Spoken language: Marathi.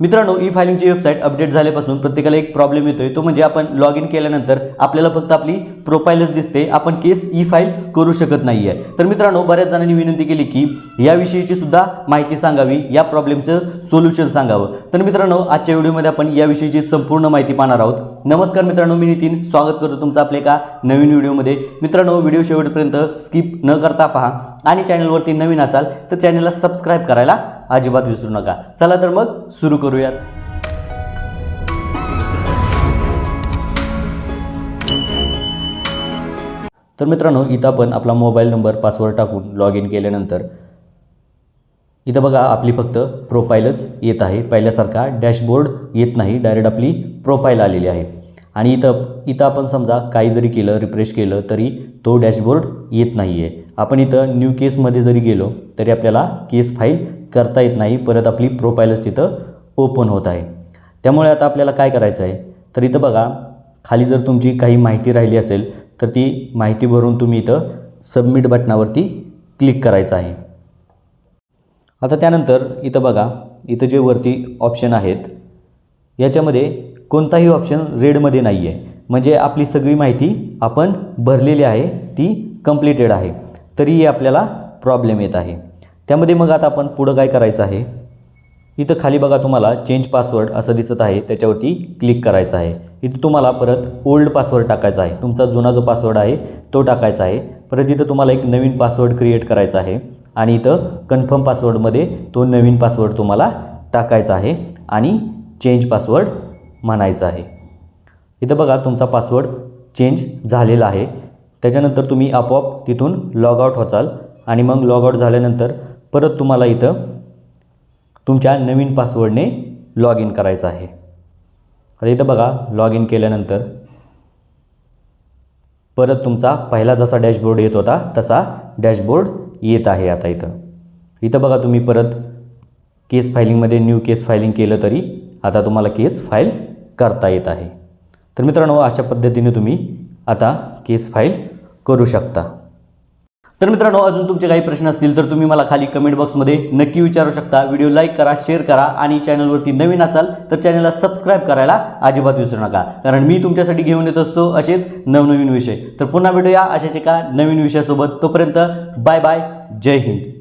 मित्रांनो ई फायलिंगची वेबसाईट अपडेट झाल्यापासून प्रत्येकाला एक प्रॉब्लेम येतोय. तो म्हणजे आपण लॉग इन केल्यानंतर आपल्याला फक्त आपली प्रोफाईलच दिसते. आपण केस ई फाईल करू शकत नाही आहे तर मित्रांनो बऱ्याच जणांनी विनंती केली की याविषयीची सुद्धा माहिती सांगावी. या प्रॉब्लेमचं सोल्युशन सांगावं. तर मित्रांनो आजच्या व्हिडिओमध्ये आपण याविषयीची संपूर्ण माहिती पाहणार आहोत. नमस्कार मित्रांनो मी नितीन. स्वागत करतो तुमचं आपल्या एका नवीन व्हिडिओमध्ये. मित्रांनो व्हिडिओ शेवटपर्यंत स्किप न करता पहा. आणि चॅनलवरती नवीन असाल तर चॅनलला सबस्क्राईब करायला अजिबात विसरू नका. चला तर मग सुरू करूयात. तर मित्रांनो इथं आपण आपला मोबाईल नंबर पासवर्ड टाकून लॉग इन केल्यानंतर इथं बघा आपली फक्त प्रोफाईलच येत आहे. पहिल्यासारखा डॅशबोर्ड येत नाही. डायरेक्ट आपली प्रोफाईल आलेली आहे. आणि इथं इथं आपण समजा काही जरी केलं रिफ्रेश केलं तरी तो डॅशबोर्ड येत नाही आहे आपण इथं न्यू केसमध्ये जरी गेलो तरी आपल्याला केस फाईल करता येत नाही. परत आपली प्रोफाईलच तिथं ओपन होत आहे. त्यामुळे आता आपल्याला काय करायचं आहे? तर इथं बघा खाली जर तुमची काही माहिती राहिली असेल तर ती माहिती भरून तुम्ही इथं सबमिट बटनावरती क्लिक करायचं आहे. आता त्यानंतर इथं बघा इथं जे वरती ऑप्शन आहेत याच्यामध्ये कोणताही ऑप्शन रेडमध्ये नाही आहे म्हणजे आपली सगळी माहिती आपण भरलेली आहे ती कम्प्लिटेड आहे. तरीही आपल्याला प्रॉब्लेम येत आहे. त्यामध्ये मग आता आपण पुढं काय करायचं आहे? इथं खाली बघा तुम्हाला चेंज पासवर्ड असं दिसत आहे. त्याच्यावरती क्लिक करायचं आहे. इथं तुम्हाला परत ओल्ड पासवर्ड टाकायचा आहे. तुमचा जुना जो पासवर्ड आहे तो टाकायचा आहे. परत इथं तुम्हाला एक नवीन पासवर्ड क्रिएट करायचा आहे. आणि इथं कन्फर्म पासवर्डमध्ये तो नवीन पासवर्ड तुम्हाला टाकायचा आहे आणि चेंज पासवर्ड म्हणायचा आहे. इथं बघा तुमचा पासवर्ड चेंज झालेला आहे. त्याच्यानंतर तुम्ही आपोआप तिथून लॉग आऊट होचाल. आणि मग लॉग आऊट झाल्यानंतर परत तुम्हाला इथं तुमच्या नवीन पासवर्डने लॉग इन करायचं आहे. आता इथं बघा लॉग इन केल्यानंतर परत तुमचा पहिला जसा डॅशबोर्ड येत होता तसा डॅशबोर्ड येत आहे आता इथं. इथं बघा तुम्ही परत केस फायलिंगमध्ये न्यू केस फायलिंग केलं तरी आता तुम्हाला केस फाईल करता येत आहे. तर मित्रांनो अशा पद्धतीने तुम्ही आता केस फाईल करू शकता. तर मित्रांनो अजून तुमचे काही प्रश्न असतील तर तुम्ही मला खाली कमेंट बॉक्समध्ये नक्की विचारू शकता. व्हिडिओ लाईक करा शेअर करा आणि चॅनलवरती नवीन असाल तर चॅनलला सबस्क्राईब करायला अजिबात विसरू नका. कारण मी तुमच्यासाठी घेऊन येत असतो असेच नवनवीन विषय. तर पुन्हा भेटूया अशाच एका नवीन विषयासोबत. तोपर्यंत बाय बाय जय हिंद.